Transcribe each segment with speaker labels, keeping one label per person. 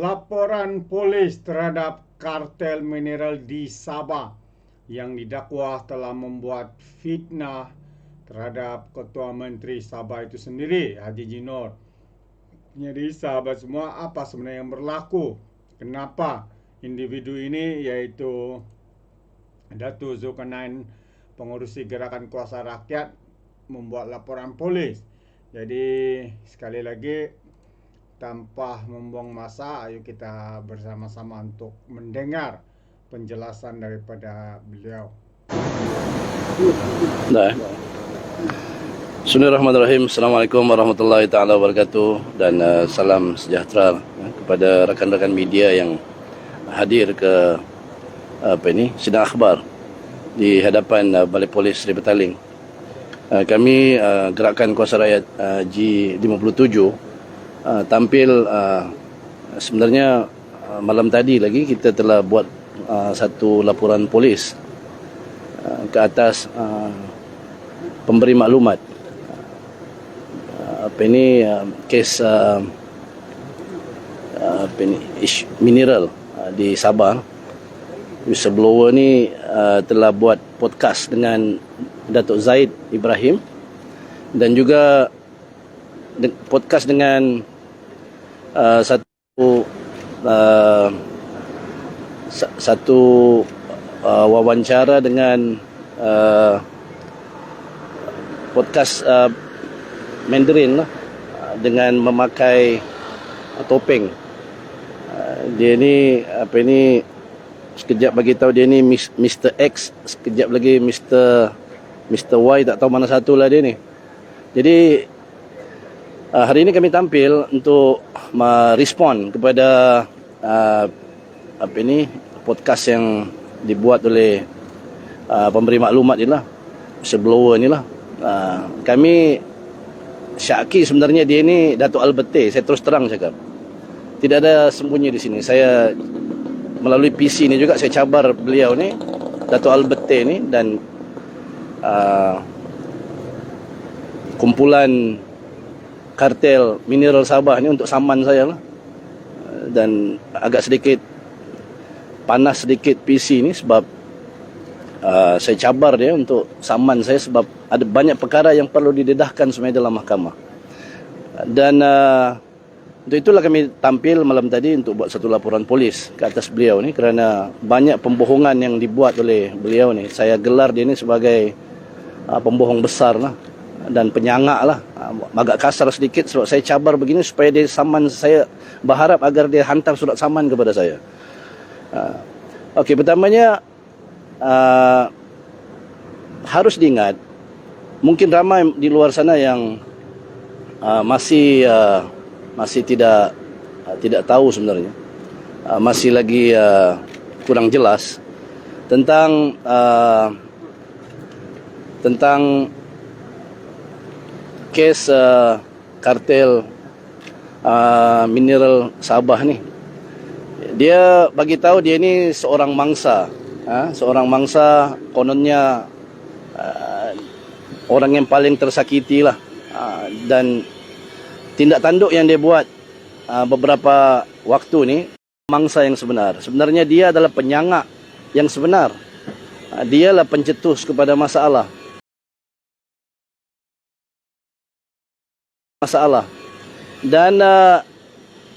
Speaker 1: laporan polis terhadap kartel mineral di Sabah yang didakwa telah membuat fitnah terhadap Ketua Menteri Sabah itu sendiri, Haji Jinor. Jadi sahabat semua, apa sebenarnya yang berlaku? Kenapa individu ini iaitu Datu Zulkarnain pengurusi gerakan kuasa rakyat membuat laporan polis. Jadi sekali lagi tanpa membuang masa, ayo kita bersama-sama untuk mendengar penjelasan daripada beliau.
Speaker 2: Dah. Bismillahirrahmanirrahim. Assalamualaikum warahmatullahi taala wabarakatuh dan uh, salam sejahtera uh, kepada rakan-rakan media yang hadir ke apa ini sidang akhbar di hadapan uh, Balai Polis Seri Petaling. Uh, kami uh, gerakan kuasa rakyat uh, G57 uh, tampil uh, sebenarnya uh, malam tadi lagi kita telah buat uh, satu laporan polis uh, ke atas uh, pemberi maklumat. Uh, apa ini uh, kes uh, apa ini mineral uh, di Sabah. Whistleblower ni uh, telah buat podcast dengan Datuk Zaid Ibrahim. Dan juga podcast dengan uh, satu uh, sa- satu uh, wawancara dengan uh, podcast uh, Mandarin lah dengan memakai uh, topeng. Dia ni apa ni sekejap bagi tahu dia ni Mr X, sekejap lagi Mr Mr Y tak tahu mana satu lah dia ni. Jadi Uh, hari ini kami tampil untuk merespon kepada uh, apa ini podcast yang dibuat oleh uh, pemberi maklumat ni lah, seblower ni lah. Uh, kami syaki sebenarnya dia ni Datuk Alberte, saya terus terang cakap. Tidak ada sembunyi di sini. Saya melalui PC ni juga saya cabar beliau ni, Datuk Alberte ni dan uh, kumpulan kartel mineral Sabah ni untuk saman saya lah. Dan agak sedikit panas sedikit PC ni sebab uh, saya cabar dia untuk saman saya sebab ada banyak perkara yang perlu didedahkan sebenarnya dalam mahkamah. Dan uh, untuk itulah kami tampil malam tadi untuk buat satu laporan polis ke atas beliau ni kerana banyak pembohongan yang dibuat oleh beliau ni. Saya gelar dia ni sebagai uh, pembohong besar lah dan penyangak lah. Agak kasar sedikit sebab saya cabar begini supaya dia saman saya berharap agar dia hantar surat saman kepada saya. Uh, Okey, pertamanya uh, harus diingat mungkin ramai di luar sana yang uh, masih uh, masih tidak uh, tidak tahu sebenarnya. Uh, masih lagi uh, kurang jelas tentang uh, tentang kes uh, kartel uh, mineral Sabah ni. Dia bagi tahu dia ni seorang mangsa, ha? seorang mangsa kononnya uh, orang yang paling tersakiti lah uh, dan tindak tanduk yang dia buat uh, beberapa waktu ni mangsa yang sebenar. Sebenarnya dia adalah penyangak yang sebenar. Uh, dialah pencetus kepada masalah. Masalah. Dan uh,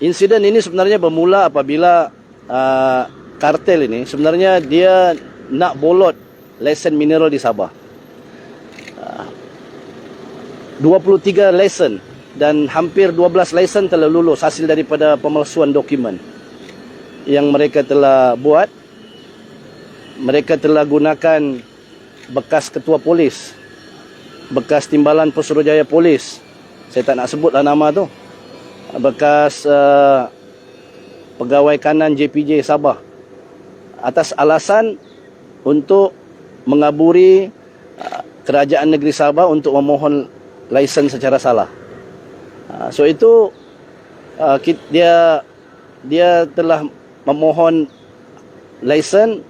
Speaker 2: insiden ini sebenarnya bermula apabila uh, kartel ini sebenarnya dia nak bolot lesen mineral di Sabah. Uh, 23 lesen dan hampir 12 lesen telah lulus hasil daripada pemalsuan dokumen yang mereka telah buat. Mereka telah gunakan bekas ketua polis, bekas timbalan Pesuruhjaya Polis, saya tak nak sebutlah nama tu bekas uh, pegawai kanan JPJ Sabah atas alasan untuk mengaburi uh, kerajaan negeri Sabah untuk memohon lesen secara salah. Uh, so itu uh, dia dia telah memohon lesen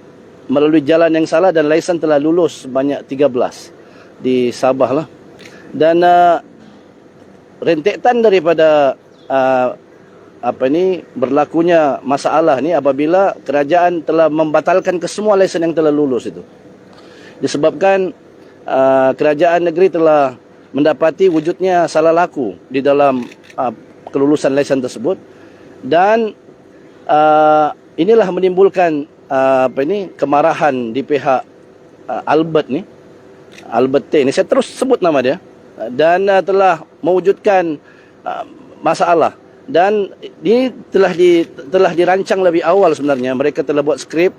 Speaker 2: melalui jalan yang salah dan lesen telah lulus banyak 13 di Sabah lah. Dan rentetan daripada uh, apa ni berlakunya masalah ni apabila kerajaan telah membatalkan kesemua lesen yang telah lulus itu. Disebabkan uh, kerajaan negeri telah mendapati wujudnya salah laku di dalam uh, kelulusan lesen tersebut dan uh, inilah menimbulkan uh, apa ini kemarahan di pihak uh, Albert ni. Albert T ni. Saya terus sebut nama dia dan uh, telah mewujudkan uh, masalah. Dan ini telah di telah dirancang lebih awal sebenarnya. Mereka telah buat skrip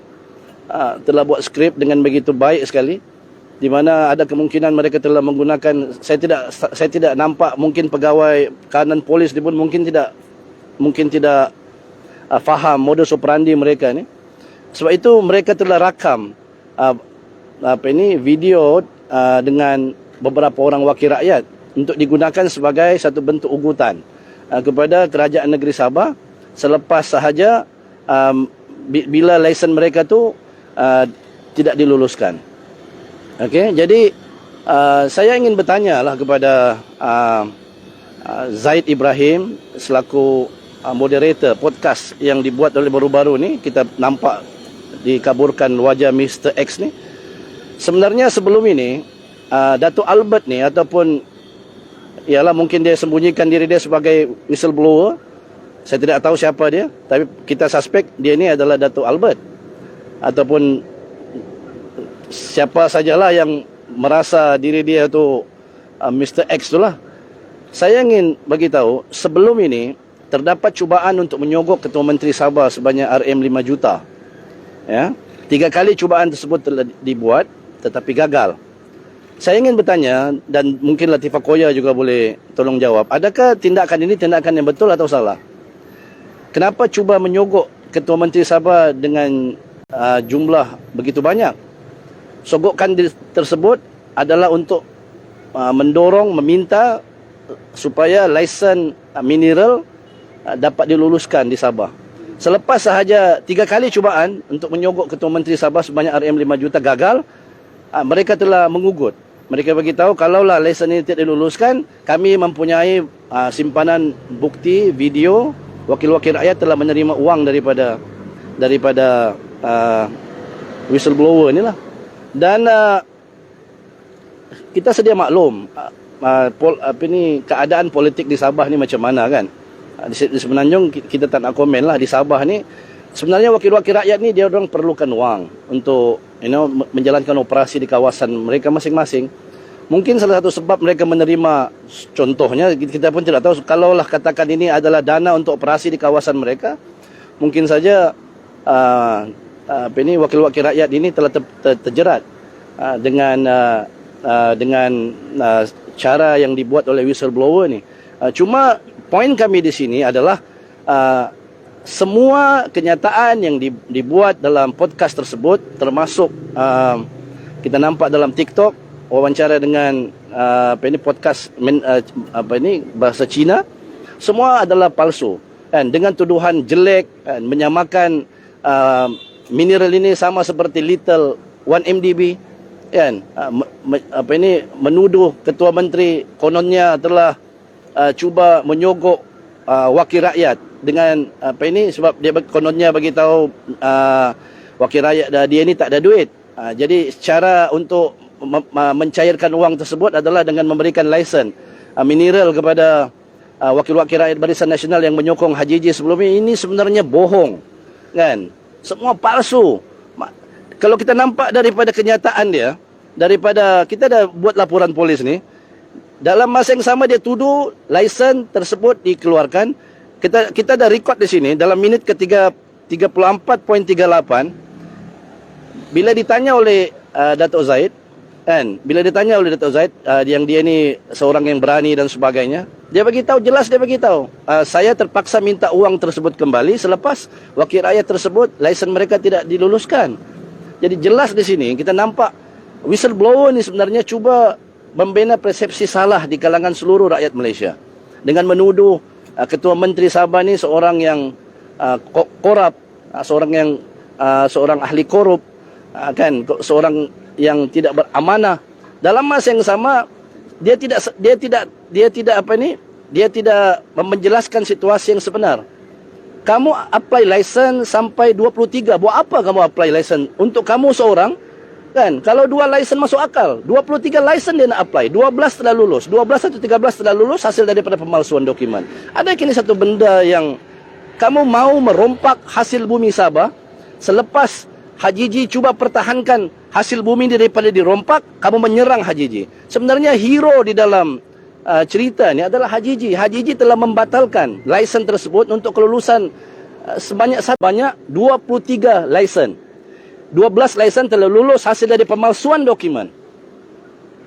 Speaker 2: uh, telah buat skrip dengan begitu baik sekali. Di mana ada kemungkinan mereka telah menggunakan saya tidak saya tidak nampak mungkin pegawai kanan polis ni pun mungkin tidak mungkin tidak uh, faham modus operandi mereka ni. Sebab itu mereka telah rakam uh, apa ini video uh, dengan beberapa orang wakil rakyat untuk digunakan sebagai satu bentuk ugutan uh, kepada kerajaan negeri Sabah. Selepas sahaja um, bila lesen mereka tu uh, tidak diluluskan. Okey, jadi uh, saya ingin bertanya lah kepada uh, uh, Zaid Ibrahim selaku uh, moderator podcast yang dibuat oleh baru-baru ni. Kita nampak dikaburkan wajah Mr X ni. Sebenarnya sebelum ini uh, Datuk Albert ni ataupun ialah mungkin dia sembunyikan diri dia sebagai whistleblower. Saya tidak tahu siapa dia, tapi kita suspek dia ni adalah Datuk Albert ataupun siapa sajalah yang merasa diri dia tu uh, Mr. X tu lah. Saya ingin bagi tahu sebelum ini terdapat cubaan untuk menyogok Ketua Menteri Sabah sebanyak RM5 juta. Ya. Tiga kali cubaan tersebut telah dibuat tetapi gagal. Saya ingin bertanya dan mungkin Latifah Koya juga boleh tolong jawab. Adakah tindakan ini tindakan yang betul atau salah? Kenapa cuba menyogok Ketua Menteri Sabah dengan uh, jumlah begitu banyak? sogokan tersebut adalah untuk uh, mendorong meminta supaya lesen uh, mineral uh, dapat diluluskan di Sabah. Selepas sahaja tiga kali cubaan untuk menyogok Ketua Menteri Sabah sebanyak RM5 juta gagal, uh, mereka telah mengugut. Mereka beritahu kalaulah lesen ini tidak diluluskan, kami mempunyai uh, simpanan bukti video wakil-wakil rakyat telah menerima uang daripada daripada uh, whistleblower inilah. Dan uh, kita sedia maklum uh, pol, apa ni keadaan politik di Sabah ni macam mana kan? Uh, di, di semenanjung kita tak nak komen lah di Sabah ni. Sebenarnya wakil-wakil rakyat ni dia orang perlukan wang untuk you know menjalankan operasi di kawasan mereka masing-masing mungkin salah satu sebab mereka menerima contohnya kita pun tidak tahu kalaulah katakan ini adalah dana untuk operasi di kawasan mereka mungkin saja uh, ini wakil-wakil rakyat ini telah ter, ter, terjerat uh, dengan uh, dengan uh, cara yang dibuat oleh whistleblower ni. Uh, cuma poin kami di sini adalah uh, semua kenyataan yang di, dibuat dalam podcast tersebut termasuk uh, kita nampak dalam TikTok wawancara dengan uh, apa ini podcast men, uh, apa ini bahasa Cina semua adalah palsu. Kan dengan tuduhan jelek kan menyamakan uh, mineral ini sama seperti little 1 MDB kan uh, apa ini menuduh ketua menteri kononnya telah uh, cuba menyogok uh, wakil rakyat dengan apa ini sebab dia kononnya bagi tahu uh, wakil rakyat dia ini tak ada duit. Uh, jadi cara untuk mencairkan uang tersebut adalah dengan memberikan lesen uh, mineral kepada uh, wakil-wakil rakyat Barisan Nasional yang menyokong Haji Ji sebelum ini. Ini sebenarnya bohong kan? Semua palsu. Kalau kita nampak daripada kenyataan dia, daripada kita dah buat laporan polis ni, dalam masa yang sama dia tuduh lesen tersebut dikeluarkan. Kita kita dah record di sini dalam minit ketiga 34.38 bila ditanya oleh uh, Datuk Zaid kan bila ditanya oleh Datuk Zaid uh, yang dia ni seorang yang berani dan sebagainya dia bagi tahu jelas dia bagi tahu. Uh, saya terpaksa minta uang tersebut kembali selepas wakil rakyat tersebut lesen mereka tidak diluluskan. Jadi jelas di sini kita nampak whistleblower ni sebenarnya cuba membina persepsi salah di kalangan seluruh rakyat Malaysia dengan menuduh uh, ketua menteri Sabah ni seorang yang uh, korup, uh, seorang yang uh, seorang ahli korup, uh, kan seorang yang tidak beramanah. Dalam masa yang sama dia tidak dia tidak dia tidak apa ni dia tidak menjelaskan situasi yang sebenar kamu apply license sampai 23. Buat apa kamu apply license? Untuk kamu seorang, kan? Kalau dua license masuk akal. 23 license dia nak apply. 12 telah lulus. 12 atau 13 telah lulus hasil daripada pemalsuan dokumen. Ada kini satu benda yang kamu mau merompak hasil bumi Sabah selepas Hajiji cuba pertahankan hasil bumi daripada dirompak, kamu menyerang Hajiji. Sebenarnya hero di dalam uh, cerita ni adalah Hajiji. Hajiji telah membatalkan lisen tersebut untuk kelulusan uh, sebanyak sebanyak 23 lisen. 12 lisen telah lulus hasil dari pemalsuan dokumen.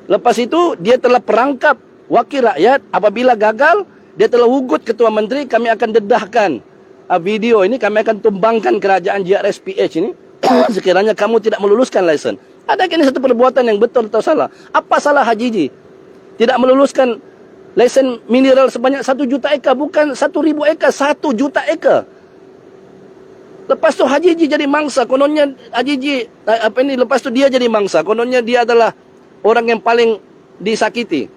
Speaker 2: Lepas itu dia telah perangkap wakil rakyat apabila gagal dia telah ugut ketua menteri kami akan dedahkan uh, video ini kami akan tumbangkan kerajaan JRSPH ini sekiranya kamu tidak meluluskan lisen. Ada kini satu perbuatan yang betul atau salah? Apa salah Hajiji? Tidak meluluskan lesen mineral sebanyak satu juta ekar. Bukan satu ribu ekar, satu juta ekar. Lepas tu Hajiji jadi mangsa. Kononnya Hajiji, eh, apa ini, lepas tu dia jadi mangsa. Kononnya dia adalah orang yang paling disakiti.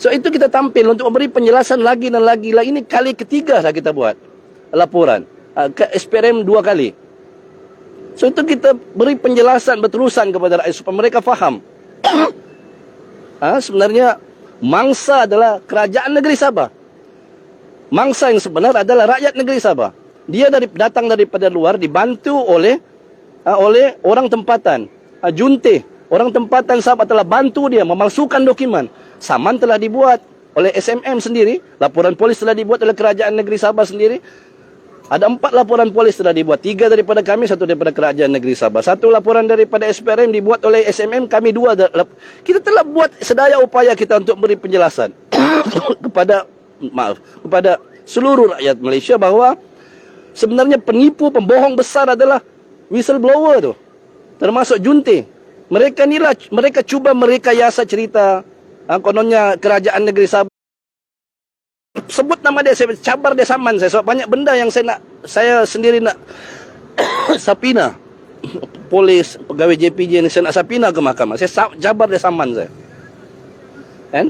Speaker 2: So itu kita tampil untuk memberi penjelasan lagi dan lagi. Lah ini kali ketiga lah kita buat laporan. Uh, ke SPRM dua kali. So itu kita beri penjelasan berterusan kepada rakyat supaya mereka faham. ha, sebenarnya mangsa adalah kerajaan negeri Sabah. Mangsa yang sebenar adalah rakyat negeri Sabah. Dia dari datang daripada luar dibantu oleh ha, oleh orang tempatan. Ha, junte, orang tempatan Sabah telah bantu dia memalsukan dokumen. Saman telah dibuat oleh SMM sendiri, laporan polis telah dibuat oleh kerajaan negeri Sabah sendiri. Ada empat laporan polis telah dibuat. Tiga daripada kami, satu daripada kerajaan negeri Sabah. Satu laporan daripada SPRM dibuat oleh SMM, kami dua. Kita telah buat sedaya upaya kita untuk beri penjelasan kepada maaf kepada seluruh rakyat Malaysia bahawa sebenarnya penipu, pembohong besar adalah whistleblower tu. Termasuk junti. Mereka ni lah, mereka cuba mereka yasa cerita. Ha, kononnya kerajaan negeri Sabah sebut nama dia saya cabar dia saman saya sebab banyak benda yang saya nak saya sendiri nak sapina polis pegawai JPJ ni saya nak sapina ke mahkamah saya cabar dia saman saya kan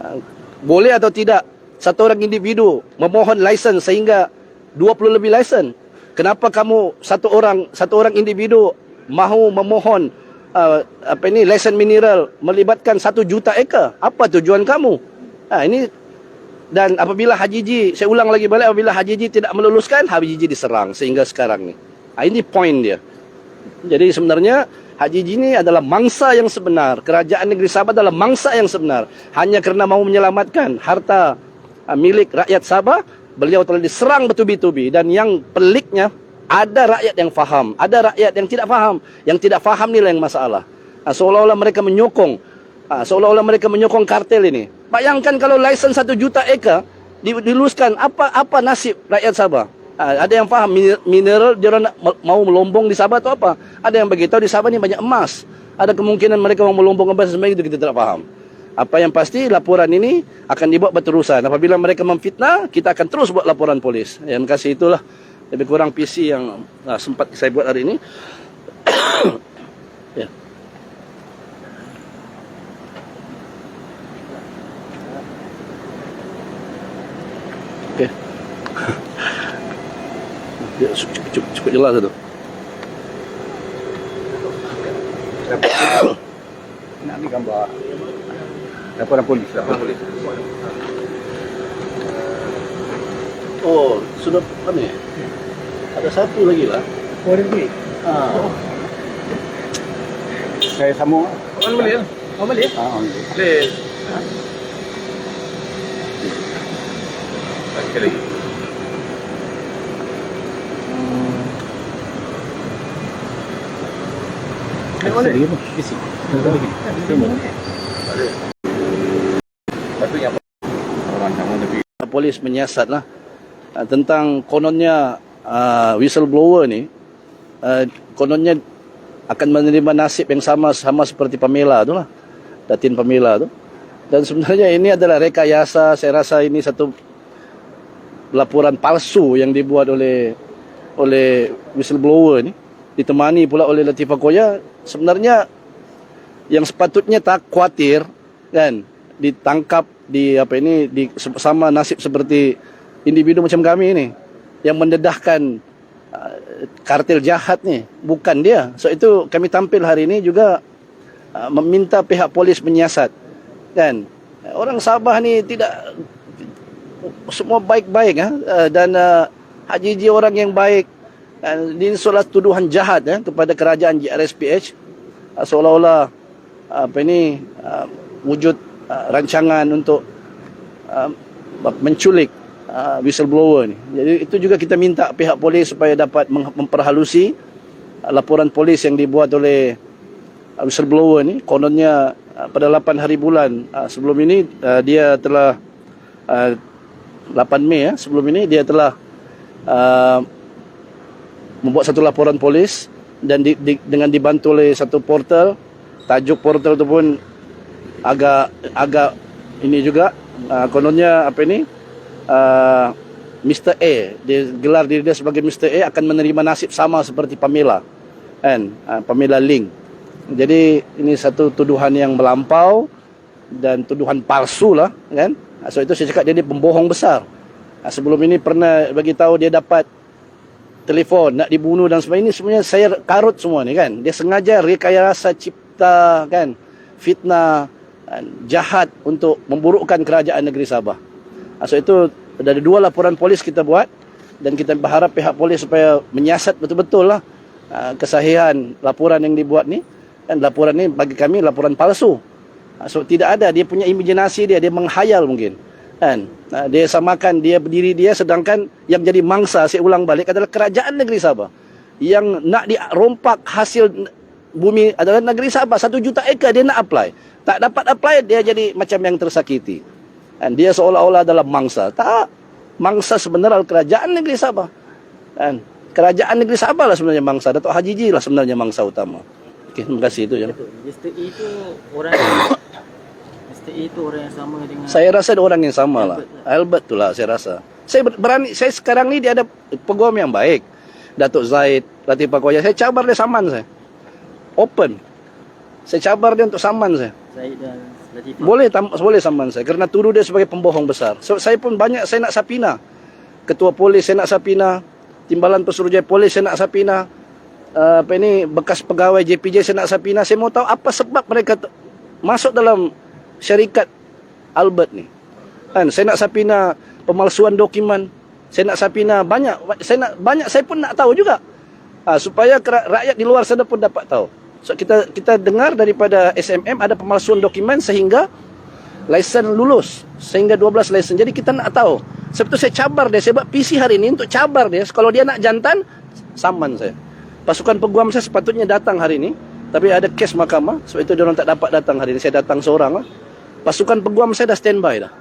Speaker 2: ah, boleh atau tidak satu orang individu memohon lisen sehingga 20 lebih lisen kenapa kamu satu orang satu orang individu mahu memohon uh, apa ini lisen mineral melibatkan satu juta ekar apa tujuan kamu ha, ini dan apabila Haji Ji, saya ulang lagi balik, apabila Haji Ji tidak meluluskan, Haji Ji diserang sehingga sekarang ni. Ha, ini poin dia. Jadi sebenarnya Haji Ji ini adalah mangsa yang sebenar. Kerajaan negeri Sabah adalah mangsa yang sebenar. Hanya kerana mahu menyelamatkan harta ha, milik rakyat Sabah, beliau telah diserang bertubi-tubi. Dan yang peliknya, ada rakyat yang faham. Ada rakyat yang tidak faham. Yang tidak faham nilai yang masalah. Ha, seolah-olah mereka menyokong. Ha, seolah-olah mereka menyokong kartel ini. Bayangkan kalau lisen satu juta ekar diluluskan, apa apa nasib rakyat Sabah? Ha, ada yang faham mineral dia nak mau melombong di Sabah atau apa? Ada yang beritahu di Sabah ni banyak emas. Ada kemungkinan mereka mau melombong emas sebenarnya itu kita tidak faham. Apa yang pasti laporan ini akan dibuat berterusan. Apabila mereka memfitnah, kita akan terus buat laporan polis. Yang kasih itulah lebih kurang PC yang uh, sempat saya buat hari ini. ya. Okey. ya, cukup, cukup, cukup jelas tu.
Speaker 3: Nak ambil gambar Laporan polis Laporan polis
Speaker 2: Oh, sudah apa ni? Ada satu lagi lah.
Speaker 3: Oh ada duit
Speaker 2: Ah.
Speaker 3: Saya sambung
Speaker 4: Oh boleh ya? Oh boleh?
Speaker 3: Ah, on.
Speaker 4: Boleh. Sekali lagi.
Speaker 3: Ada lagi apa? Isi Ada lagi
Speaker 4: Lepas tu yang rancangan lebih
Speaker 2: Polis menyiasat lah. Uh, tentang kononnya uh, whistleblower ni uh, kononnya akan menerima nasib yang sama sama seperti Pamela tu lah. Datin Pamela tu. Dan sebenarnya ini adalah rekayasa saya rasa ini satu laporan palsu yang dibuat oleh oleh whistleblower ni. Ditemani pula oleh Latifah Koya. Sebenarnya yang sepatutnya tak khawatir kan? Ditangkap di apa ini di sama nasib seperti individu macam kami ini yang mendedahkan uh, kartel jahat ni bukan dia so itu kami tampil hari ini juga uh, meminta pihak polis menyiasat kan orang Sabah ni tidak semua baik-baik ha? uh, dan uh, Haji Ji orang yang baik uh, ini seolah tuduhan jahat ya kepada kerajaan JRSPH uh, seolah-olah uh, apa ini uh, wujud uh, rancangan untuk uh, menculik uh, whistleblower ni. Jadi itu juga kita minta pihak polis supaya dapat mem- memperhalusi uh, laporan polis yang dibuat oleh uh, whistleblower ni. Kononnya uh, pada 8 hari bulan uh, sebelum ini uh, dia telah uh, 8 Mei ya, sebelum ini dia telah uh, membuat satu laporan polis dan di, di, dengan dibantu oleh satu portal tajuk portal itu pun agak agak ini juga uh, kononnya apa ini? Uh, Mr. A. Dia gelar diri dia sebagai Mr. A akan menerima nasib sama seperti Pamela kan uh, Pamela Ling. Jadi ini satu tuduhan yang melampau dan tuduhan palsu lah kan? So itu saya cakap dia, dia pembohong besar. Uh, sebelum ini pernah bagi tahu dia dapat telefon nak dibunuh dan sebagainya. Ini sebenarnya saya karut semua ni kan? Dia sengaja rekayasa cipta kan? Fitnah jahat untuk memburukkan kerajaan negeri Sabah. Ah, so itu dari dua laporan polis kita buat dan kita berharap pihak polis supaya menyiasat betul-betul lah ah, kesahihan laporan yang dibuat ni. Dan laporan ni bagi kami laporan palsu. Ah, so tidak ada dia punya imajinasi dia dia menghayal mungkin. Kan dia samakan dia berdiri dia sedangkan yang jadi mangsa saya ulang balik adalah kerajaan negeri Sabah. Yang nak dirompak hasil bumi adalah negeri Sabah. Satu juta ekar dia nak apply tak dapat apply dia jadi macam yang tersakiti dan dia seolah-olah adalah mangsa tak mangsa sebenarnya kerajaan negeri Sabah kan kerajaan negeri Sabah lah sebenarnya mangsa Datuk Haji Ji lah sebenarnya mangsa utama Okey, terima kasih itu ya.
Speaker 5: Mr. A tu orang Mr. A tu orang yang sama dengan
Speaker 2: Saya rasa orang yang sama lah. Albert tu lah saya rasa. Saya ber- berani, saya sekarang ni dia ada peguam yang baik. Datuk Zaid, Latifah Koya. Saya cabar dia saman saya. Open. Saya cabar dia untuk saman saya.
Speaker 5: Zaid dan Latifah.
Speaker 2: Boleh tam, boleh saman saya kerana tuduh dia sebagai pembohong besar. So, saya pun banyak saya nak sapina. Ketua polis saya nak sapina, Timbalan Pesuruhjaya Polis saya nak sapina. Uh, apa ini bekas pegawai JPJ saya nak sapina. Saya mau tahu apa sebab mereka masuk dalam syarikat Albert ni. Kan saya nak sapina pemalsuan dokumen. Saya nak sapina banyak saya nak banyak saya pun nak tahu juga. Ha, supaya rakyat di luar sana pun dapat tahu. So kita kita dengar daripada SMM ada pemalsuan dokumen sehingga lesen lulus sehingga 12 lesen. Jadi kita nak tahu. Sebab tu saya cabar dia, saya buat PC hari ini untuk cabar dia. Kalau dia nak jantan, saman saya. Pasukan peguam saya sepatutnya datang hari ini, tapi ada kes mahkamah, sebab itu dia orang tak dapat datang hari ini. Saya datang seorang lah. Pasukan peguam saya dah standby dah.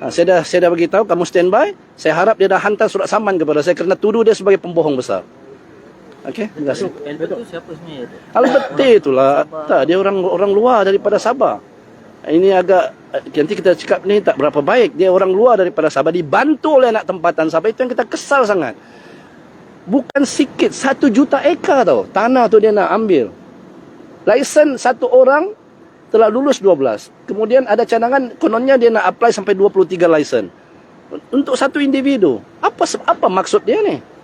Speaker 2: Ha, saya dah saya dah beritahu kamu standby. Saya harap dia dah hantar surat saman kepada saya kerana tuduh dia sebagai pembohong besar. Okey, terima kasih.
Speaker 5: Albert tu siapa sebenarnya?
Speaker 2: Albert T itulah. Tak, dia orang orang luar daripada Sabah. Ini agak nanti kita cakap ni tak berapa baik. Dia orang luar daripada Sabah dibantu oleh anak tempatan Sabah itu yang kita kesal sangat. Bukan sikit, satu juta ekar tau. Tanah tu dia nak ambil. Lesen satu orang telah lulus 12. Kemudian ada cadangan kononnya dia nak apply sampai 23 lesen. Untuk satu individu. Apa apa maksud dia ni?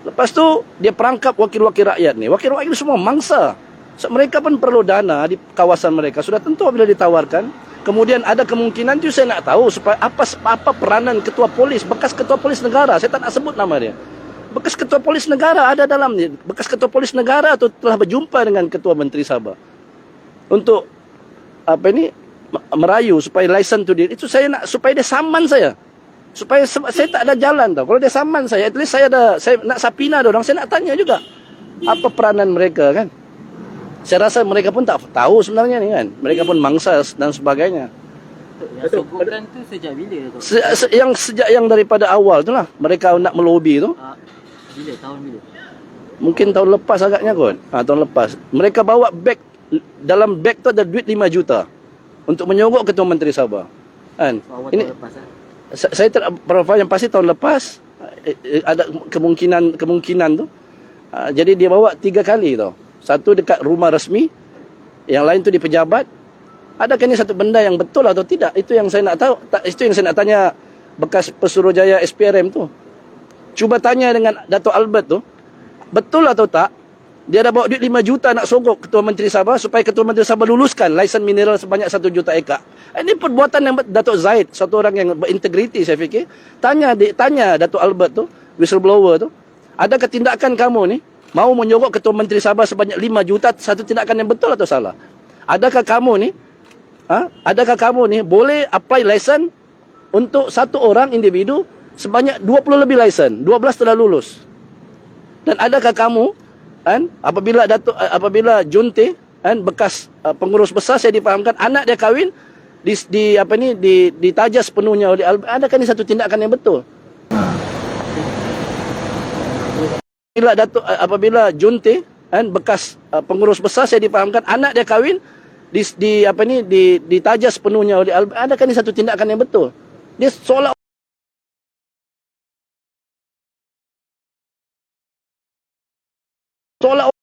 Speaker 2: Lepas tu dia perangkap wakil-wakil rakyat ni. Wakil-wakil semua mangsa. So, mereka pun perlu dana di kawasan mereka. Sudah tentu bila ditawarkan. Kemudian ada kemungkinan tu saya nak tahu supaya apa apa peranan ketua polis, bekas ketua polis negara. Saya tak nak sebut nama dia. Bekas ketua polis negara ada dalam ni. Bekas ketua polis negara tu telah berjumpa dengan ketua menteri Sabah. Untuk apa ini me- merayu supaya lesen tu dia. Itu saya nak supaya dia saman saya. Supaya se- saya tak ada jalan tau. Kalau dia saman saya, at least saya ada saya nak sapina dia orang, saya nak tanya juga apa peranan mereka kan. Saya rasa mereka pun tak tahu sebenarnya ni kan. Mereka pun mangsa dan sebagainya.
Speaker 5: Yang sogokan tu sejak bila tu?
Speaker 2: Se- se- yang sejak yang daripada awal tu lah mereka nak melobi tu
Speaker 5: Ah, bila? Tahun bila?
Speaker 2: mungkin tahun lepas agaknya kot ha, tahun lepas mereka bawa beg dalam beg tu ada duit 5 juta untuk menyogok ketua menteri Sabah kan
Speaker 5: So,
Speaker 2: ini
Speaker 5: tahun lepas ah.
Speaker 2: Sa- saya tak berapa yang pasti tahun lepas eh, eh, ada kemungkinan kemungkinan tu. Ah, jadi dia bawa tiga kali tau satu dekat rumah resmi yang lain tu di pejabat. Adakah ini satu benda yang betul atau tidak? Itu yang saya nak tahu. Itu yang saya nak tanya bekas pesuruhjaya SPRM tu. Cuba tanya dengan Dato' Albert tu, betul atau tak, dia dah bawa duit 5 juta nak sogok Ketua Menteri Sabah supaya Ketua Menteri Sabah luluskan lisen mineral sebanyak 1 juta ekar. Ini perbuatan yang Datuk Zaid, satu orang yang berintegriti saya fikir. Tanya di, tanya Datuk Albert tu, whistleblower tu, adakah tindakan kamu ni mau menyogok Ketua Menteri Sabah sebanyak 5 juta satu tindakan yang betul atau salah? Adakah kamu ni ha, adakah kamu ni boleh apply lesen untuk satu orang individu sebanyak 20 lebih lesen, 12 telah lulus. Dan adakah kamu kan apabila datuk apabila Junte kan bekas uh, pengurus besar saya difahamkan anak dia kahwin di, di apa ni di ditajas sepenuhnya oleh Albert adakah ini satu tindakan yang betul. Apabila datuk apabila Junte kan bekas uh, pengurus besar saya difahamkan anak dia kahwin di, di apa ni di ditajas sepenuhnya oleh Albert adakah ini satu tindakan yang betul. Dia seolah seolah